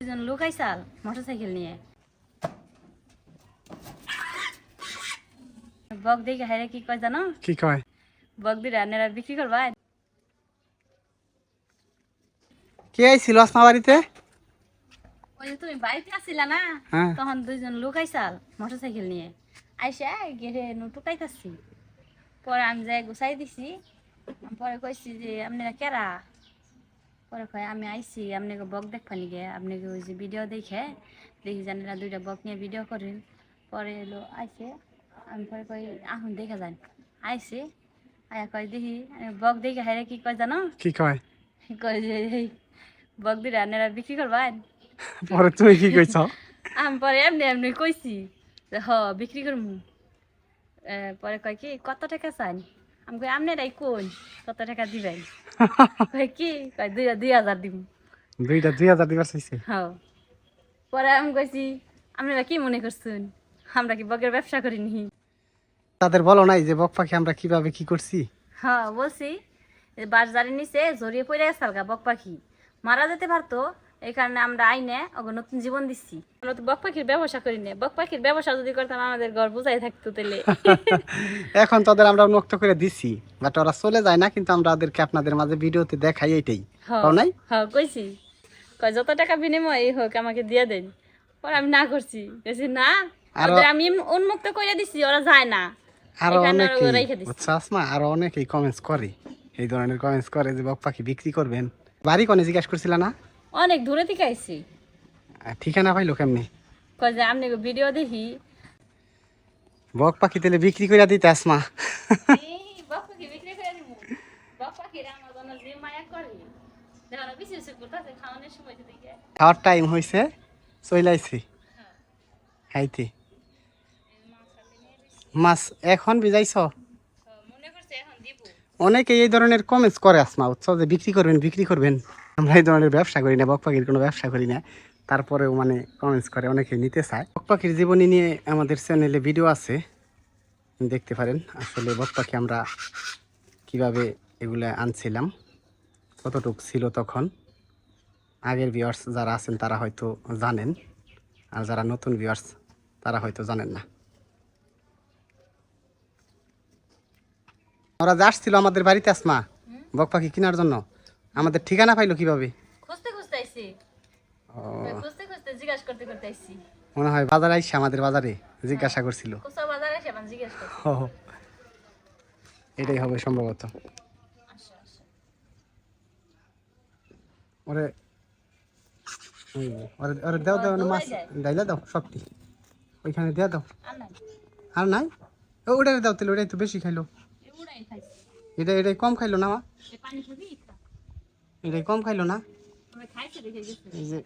দুজন লোক আইসাল মোটরসাইকেল নিয়ে। বক দেখে হাইরে কি কয় জানো? কি কয়? বক দিয়ে রান্নারা বিক্রি করবা। কে আইছিল আসমা বাড়িতে? ওই যে তুমি বাড়িতে আসছিলা না হ্যাঁ। তখন দুইজন লোক আইসাল মোটরসাইকেল নিয়ে। আইসা গেড়ে নুটুকাইতাছি পরে আমি যাই গুছাই দিছি পরে কইছি যে আপনারা কেরা? পরে কয় আমি আইছি আপনাকে বক দেখবানি গে আপনাকে ওই যে ভিডিও দেখে দেখি জানেরা দুইটা বক নিয়ে ভিডিও করেন। পরে এলো আইসে আমি পরে কই আহুন দেখা যান। আইসে আয়া কয় দেখি বক দেখে হাইরে কি কয় জানো? কি কয়? কয় যে বক দিয়ে রান্নারা বিক্রি করবেন? পরে তুমি কি কইছ? আমি পরে এমনি এমনি কইছি হ বিক্রি করমু। এ, পরে কয় কি কত টাকা চান? আমি কই আপনারাই কোন কত টাকা দিবেন? কয় কি? কয় দুই দুই হাজার দিব দুইটা দুই হাজার দিবার চাইছে? হ পরে আমি কইছি আপনারা কি মনে করছেন? আমরা কি বগের ব্যবসা করিনি তাদের বলো নাই যে বক পাখি আমরা কীভাবে কি করছি? হ্যাঁ বলছি বাজারের নিচে জড়িয়ে পড়ে গেছাল গা বক পাখি। মারা যেতে পারতো এই কারণে আমরা আইনে ওকে নতুন জীবন দিচ্ছি। আমরা তো বক পাখির ব্যবসা করি না বক পাখির ব্যবসা যদি করতাম আমাদের ঘর বোঝাই থাকতো তাহলে। এখন তাদের আমরা উন্মুক্ত করে দিছি। বাট ওরা চলে যায় না কিন্তু আমরা ওদেরকে আপনাদের মাঝে ভিডিওতে দেখাই এইটাই হ্যাঁ নাই? হ্যাঁ কইছি। কয় যত টাকা বিনিময় এই হোক আমাকে দিয়ে দেন। পরে আমি না করছি। কইছি না ওদের আমি উন্মুক্ত করে দিছি ওরা যায় না। আরও দিছি। বুঝছ আসমা আরও অনেকেই কমেন্টস করে। এই ধরনের কমেন্টস করে যে বক পাখি বিক্রি করবেন। বাড়ি কোনে জিজ্ঞাসা করছিল না? অনেক দূরে থেকে আইছি। ঠিকানা পাইলো কেমনি? কয় যে আপনি ভিডিও দেখি। বক পাখি তেলে বিক্রি করে দিতে আসমা। এই বক পাখি বিক্রি করে দিমু। বক পাখির আমার জন্য যে মায়া করে। দেখো না বেশি বেশি করতেছে খাওয়ানোর সময় দিকে খাওয়ার টাইম হয়েছে চইলাইছি খাইতে। মাছ এখন বিজাইছ মনে করছে এখন দিব। অনেকে এই ধরনের কমেন্টস করে আসমা বুঝছ? যে বিক্রি করবেন বিক্রি করবেন। আমরা এই ধরনের ব্যবসা করি না বক পাখির কোনো ব্যবসা করি না। তারপরেও মানে কমেন্টস করে অনেকে নিতে চায়। বক পাখির জীবনী নিয়ে আমাদের চ্যানেলে ভিডিও আছে, দেখতে পারেন। আসলে বক পাখি আমরা কীভাবে এগুলো আনছিলাম, কতটুক ছিল তখন। আগের ভিউয়ার্স যারা আছেন, তারা হয়তো জানেন। আর যারা নতুন ভিউয়ার্স তারা হয়তো জানেন না। ওরা যে আসছিল আমাদের বাড়িতে আসমা বক পাখি কেনার জন্য। আমাদের ঠিকানা পাইলো কীভাবে? খুঁজতে খুঁজতে আইছি। ও, খুঁজতে খুঁজতে জিজ্ঞাসা করতে করতে আইছি। মনে হয় বাজারে আইসে আমাদের বাজারে জিজ্ঞাসা করছিল। কোসা বাজারে জিজ্ঞাসা করতে। এটাই হবে সম্ভবত। আচ্ছা আচ্ছা। ওরে দাও দাও না মাছ ডাইলা দাও সবটি। ওইখানে দেয়া দাও। আর নাই। ওটাই দাও তাহলে ওটাই তো বেশি খাইলো। এটা এটাই কম খাইলো না মা? এ এটাই কম খাইলো না? এই যে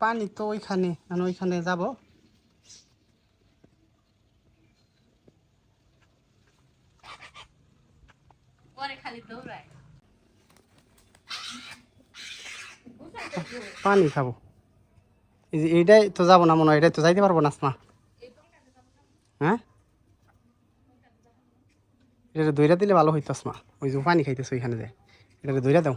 পানি তো ওইখানে ওইখানে যাব। পানি খাব। এই যে এইটাই তো যাব না মনে হয় এটাই তো যাইতে পারব না আসমা হ্যাঁ? এটা দইরা দিলে ভালো হইতো আসমা ওই যে পানি খাইতেছে ওইখানে যায় এটা দইরা দাও।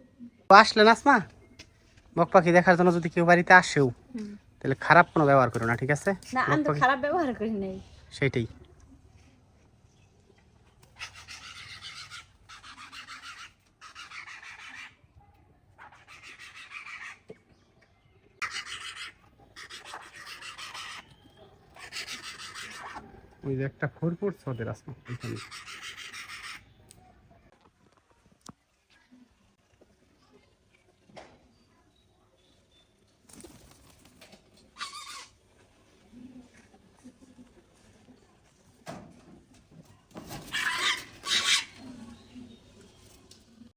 তো আসলে না আসমা? বক পাখি দেখার জন্য যদি কেউ বাড়িতে আসেও তাহলে খারাপ কোনো ব্যবহার করো না ঠিক আছে? না আমি তো খারাপ ব্যবহার করি নাই। সেটাই ওই যে একটা খোর পড়ছে ওদের ওইখানে।